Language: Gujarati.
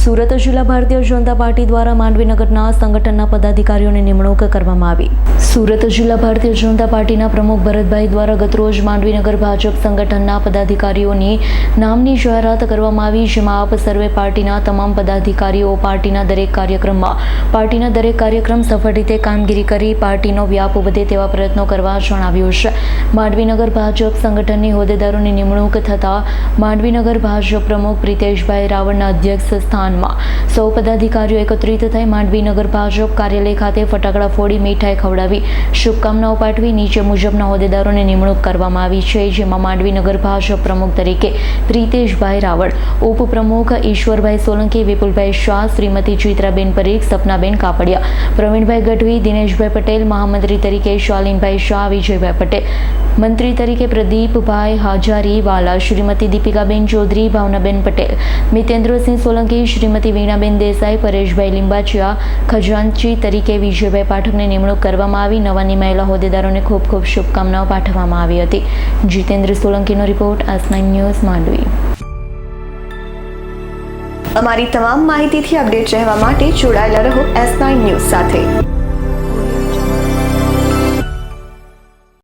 સુરત જિલ્લા ભારતીય જનતા પાર્ટી દ્વારા માંડવીનગરના સંગઠનના પદાધિકારીઓની નિમણૂક કરવામાં આવી. સુરત જિલ્લા ભારતીય જનતા પાર્ટીના પ્રમુખ ભરતભાઈ દ્વારા ગતરોજ માંડવીનગર ભાજપ સંગઠનના પદાધિકારીઓની નામની જાહેરાત કરવામાં આવી, જેમાં આપ સર્વે પાર્ટીના તમામ પદાધિકારીઓ પાર્ટીના દરેક કાર્યક્રમમાં, પાર્ટીના દરેક કાર્યક્રમ સફળ રીતે કામગીરી કરી, પાર્ટીનો વ્યાપ વધે તેવા પ્રયત્નો કરવા જણાવ્યું છે. માંડવીનગર ભાજપ સંગઠનની હોદ્દેદારોની નિમણૂક થતાં માંડવીનગર ભાજપ પ્રમુખ પ્રિતેશભાઈ રાવળના અધ્યક્ષ સ્થાનમાં સૌ પદાધિકારીઓ એકત્રિત થઈ માંડવીનગર ભાજપ કાર્યાલય ખાતે ફટાકડા ફોડી મીઠાઈ ખવડાવી શુભકામનાઓ પાઠવી નીચે મુજબના હોદ્દેદારોની નિમણૂક કરવામાં આવી છે, જેમાં માંડવીનગર ભાજપ પ્રમુખ તરીકે પ્રિતેશભાઈ રાવળ, ઉપપ્રમુખ ઈશ્વરભાઈ સોલંકી, વિપુલભાઈ શાહ, શ્રીમતી ચિત્રાબેન પરીખ, સપનાબેન કાપડિયા, પ્રવીણભાઈ ગઢવી, દિનેશભાઈ પટેલ, મહામંત્રી તરીકે શાલિનભાઈ શાહ, વિજયભાઈ પટેલ, મંત્રી તરીકે પ્રદીપભાઈ હાજારી વાલા, શ્રીમતી દીપિકાબેન ચૌધરી, ભાવનાબેન પટેલ, મિતેન્દ્રસિંહ સોલંકી શ્રીમતી વીણાબેન દેસાઈ, પરેશભાઈ લિંબાચિયા, ખજાનચી તરીકે વિજયભાઈ પાઠકની નિમણૂક કરવામાં આવી. નવા નિમાયેલા હોદ્દેદારોને ખૂબ ખૂબ શુભકામનાઓ પાઠવવામાં આવી હતી. જીતેન્દ્ર સોલંકીનો રિપોર્ટ આસ ન્યૂઝ, માંડવી. અમારી તમામ માહિતીથી અપડેટ રહેવા માટે જોડાયેલા રહો એસ ન્યૂઝ સાથે.